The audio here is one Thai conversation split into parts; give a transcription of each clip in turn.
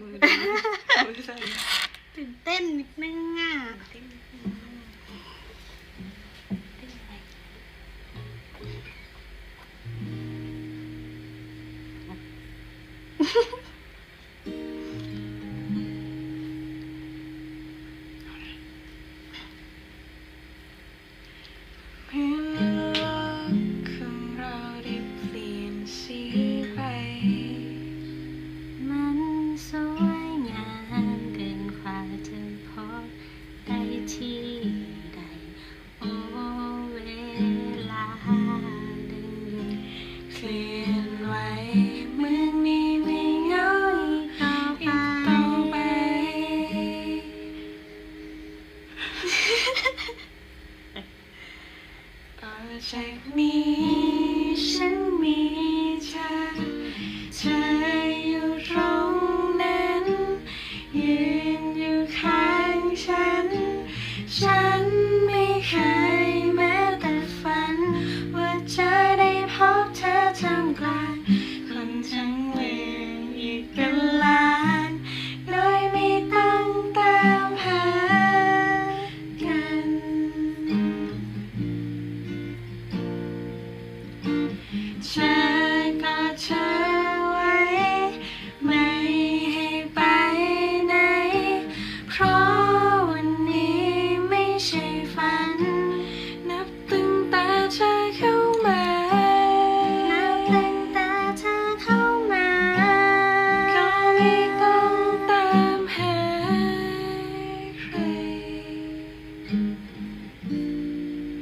มือดูมือสั่นตื่นเต้นนิดนึงอะเต้นนิดนึงเต้นอะไร เคลื่อนไหวเมื่อนี้ไม่เหงาต่ออีไปกต่อไป ต่อจากนี้ฉัน เธอไว้ ไม่ให้ไปไหน เพราะวันนี้ไม่ใช่ฝัน นับตั้งแต่เธอเข้ามา นับตั้งแต่เธอเข้ามา ก็ไม่ต้องตามหาใคร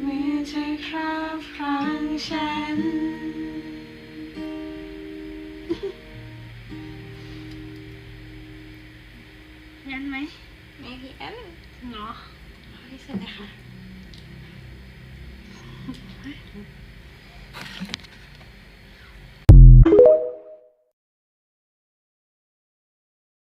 เมื่อเธอครอบครองฉัน งั้นไหมไม่พี่แอนเนาะที่สุดเลยค่ะ